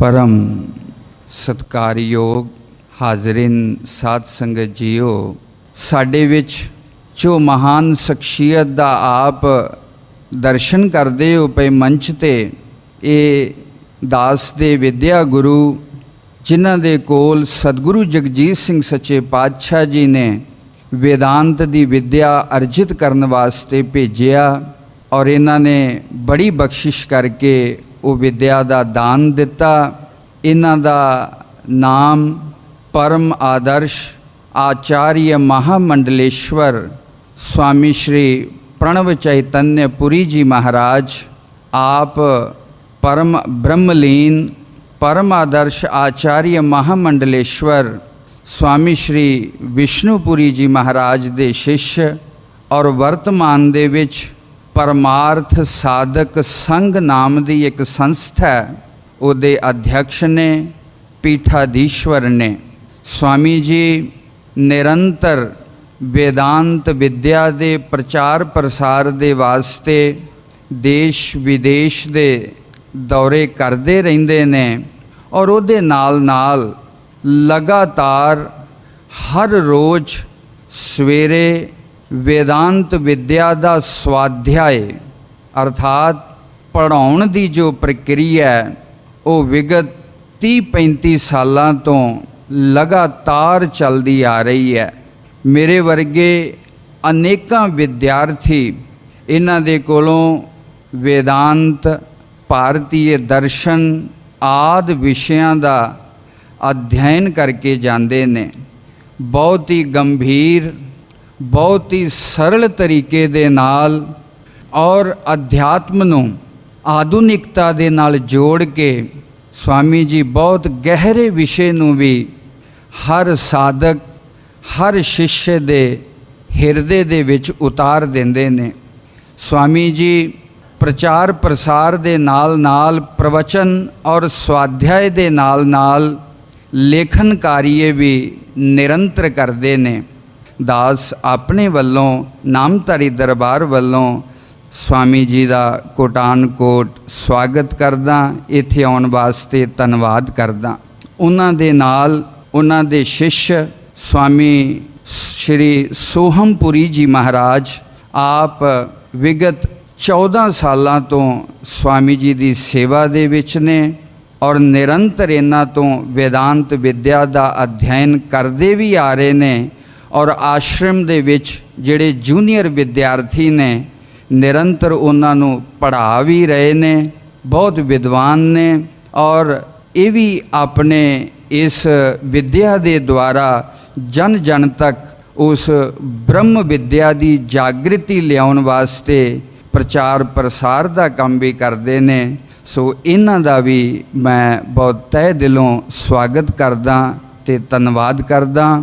ਪਰਮ ਸਤਕਾਰਯੋਗ ਹਾਜ਼ਰਿਨ ਸਾਧ ਸੰਗਤ ਜੀਓ, ਸਾਡੇ ਵਿੱਚ ਜੋ ਮਹਾਨ ਸ਼ਖਸੀਅਤ ਦਾ ਆਪ ਦਰਸ਼ਨ ਕਰਦੇ ਹੋ ਪਏ ਮੰਚ ਤੇ ਇਹ ਦਾਸ ਦੇ ਵਿਦਿਆ ਗੁਰੂ, ਜਿਨ੍ਹਾਂ ਦੇ ਕੋਲ ਸਤਿਗੁਰੂ ਜਗਜੀਤ ਸਿੰਘ ਸੱਚੇ ਪਾਤਸ਼ਾਹ ਜੀ ਨੇ ਵੇਦਾਂਤ ਦੀ ਵਿਦਿਆ ਅਰਜਿਤ ਕਰਨ ਵਾਸਤੇ ਭੇਜਿਆ ਔਰ ਇਹਨਾਂ ਨੇ ਬੜੀ ਬਖਸ਼ਿਸ਼ ਕਰਕੇ ਉਹ ਵਿਦਿਆ ਦਾ ਦਾਨ ਦਿੱਤਾ। ਇਹਨਾਂ ਦਾ ਨਾਮ ਪਰਮ ਆਦਰਸ਼ ਆਚਾਰੀਯ ਮਹਾਮੰਡਲੇਸ਼ਵਰ ਸਵਾਮੀ ਸ਼੍ਰੀ ਪ੍ਰਣਵ ਚੈਤਨਯ ਪੁਰੀ ਜੀ ਮਹਾਰਾਜ, ਆਪ ਪਰਮ ਬ੍ਰਹਮਲੀਨ, ਪਰਮ ਆਦਰਸ਼ ਆਚਾਰੀਯ ਮਹਾਮੰਡਲੇਸ਼ਵਰ ਸਵਾਮੀ ਸ਼੍ਰੀ ਵਿਸ਼ਨੂਪੁਰੀ ਜੀ ਮਹਾਰਾਜ ਦੇ ਸ਼ਿਸ਼ ਔਰ ਵਰਤਮਾਨ ਦੇ ਵਿੱਚ ਪਰਮਾਰਥ ਸਾਧਕ ਸੰਘ ਨਾਮ ਦੀ ਇੱਕ ਸੰਸਥਾ ਹੈ, ਉਹਦੇ ਅਧਿਅਕਸ਼ ਨੇ, ਪੀਠਾਧੀਸ਼ਵਰ ਨੇ। ਸਵਾਮੀ ਜੀ, ਨਿਰੰਤਰ ਵੇਦਾਂਤ ਵਿਦਿਆ ਦੇ ਪ੍ਰਚਾਰ ਪ੍ਰਸਾਰ ਦੇ ਵਾਸਤੇ ਦੇਸ਼ ਵਿਦੇਸ਼ ਦੇ ਦੌਰੇ ਕਰਦੇ ਰਹਿੰਦੇ ਨੇ ਔਰ ਉਹਦੇ ਨਾਲ ਨਾਲ ਲਗਾਤਾਰ ਹਰ ਰੋਜ਼ ਸਵੇਰੇ ਵੇਦਾਂਤ ਵਿਦਿਆ ਦਾ ਸਵਾਧਿਆਏ, ਅਰਥਾਤ ਪੜਾਉਣ ਦੀ ਜੋ ਪ੍ਰਕਿਰਿਆ ਹੈ, ਉਹ ਵਿਗਤ 30 35 ਸਾਲਾਂ ਤੋਂ ਲਗਾਤਾਰ ਚੱਲਦੀ ਆ ਰਹੀ ਹੈ। ਮੇਰੇ ਵਰਗੇ ਅਨੇਕਾਂ ਵਿਦਿਆਰਥੀ ਇਹਨਾਂ ਦੇ ਕੋਲੋਂ ਵੇਦਾਂਤ ਭਾਰਤੀ ਦਰਸ਼ਨ ਆਦ ਵਿਸ਼ਿਆਂ ਦਾ ਅਧਿਐਨ ਕਰਕੇ ਜਾਂਦੇ ਨੇ। ਬਹੁਤ ਹੀ ਗੰਭੀਰ ਬਹੁਤ ਹੀ ਸਰਲ ਤਰੀਕੇ ਦੇ ਨਾਲ ਔਰ ਅਧਿਆਤਮ ਨੂੰ ਆਧੁਨਿਕਤਾ ਦੇ ਨਾਲ ਜੋੜ ਕੇ ਸਵਾਮੀ ਜੀ ਬਹੁਤ ਗਹਿਰੇ ਵਿਸ਼ੇ ਨੂੰ ਵੀ ਹਰ ਸਾਧਕ, ਹਰ ਸ਼ਿਸ਼ੇ ਦੇ ਹਿਰਦੇ ਦੇ ਵਿੱਚ ਉਤਾਰ ਦਿੰਦੇ ਨੇ। ਸਵਾਮੀ ਜੀ ਪ੍ਰਚਾਰ ਪ੍ਰਸਾਰ ਦੇ ਨਾਲ ਨਾਲ ਪ੍ਰਵਚਨ ਔਰ ਸਵਾਧਿਆਏ ਦੇ ਨਾਲ ਨਾਲ ਲੇਖਨ ਕਾਰੀਏ ਵੀ ਨਿਰੰਤਰ ਕਰਦੇ ਨੇ। ਦਾਸ ਆਪਣੇ ਵੱਲੋਂ, ਨਾਮਧਾਰੀ ਦਰਬਾਰ ਵੱਲੋਂ ਸਵਾਮੀ ਜੀ ਦਾ ਕੋਟਾਨਕੋਟ ਸਵਾਗਤ ਕਰਦਾ, ਇੱਥੇ ਆਉਣ ਵਾਸਤੇ ਧੰਨਵਾਦ ਕਰਦਾ। ਉਹਨਾਂ ਦੇ ਨਾਲ ਉਹਨਾਂ ਦੇ ਸ਼ਿਸ਼ ਸਵਾਮੀ ਸ਼੍ਰੀ ਸੋਹਮਪੁਰੀ ਜੀ ਮਹਾਰਾਜ ਆਪ ਵਿਗਤ 14 ਸਾਲਾਂ ਤੋਂ ਸਵਾਮੀ ਜੀ ਦੀ ਸੇਵਾ ਦੇ ਵਿੱਚ ਨੇ ਔਰ ਨਿਰੰਤਰ ਇਹਨਾਂ ਤੋਂ ਵੇਦਾਂਤ ਵਿਦਿਆ ਦਾ ਅਧਿਐਨ ਕਰਦੇ ਵੀ ਆ ਰਹੇ ਨੇ। ਔਰ ਆਸ਼ਰਮ ਦੇ ਵਿੱਚ ਜਿਹੜੇ ਜੂਨੀਅਰ ਵਿਦਿਆਰਥੀ ਨੇ, ਨਿਰੰਤਰ ਉਹਨਾਂ ਨੂੰ ਪੜ੍ਹਾ ਵੀ ਰਹੇ ਨੇ, ਬਹੁਤ ਵਿਦਵਾਨ ਨੇ ਔਰ ਇਹ ਵੀ ਆਪਣੇ ਇਸ ਵਿਦਿਆ ਦੇ ਦੁਆਰਾ ਜਨ ਜਨ ਤੱਕ ਉਸ ਬ੍ਰਹਮ ਵਿਦਿਆ ਦੀ ਜਾਗ੍ਰਿਤੀ ਲਿਆਉਣ ਵਾਸਤੇ ਪ੍ਰਚਾਰ ਪ੍ਰਸਾਰ ਦਾ ਕੰਮ ਵੀ ਕਰਦੇ ਨੇ। ਸੋ ਇਹਨਾਂ ਦਾ ਵੀ ਮੈਂ ਬਹੁਤ ਤਹਿ ਦਿਲੋਂ ਸਵਾਗਤ ਕਰਦਾ ਤੇ ਧੰਨਵਾਦ ਕਰਦਾ।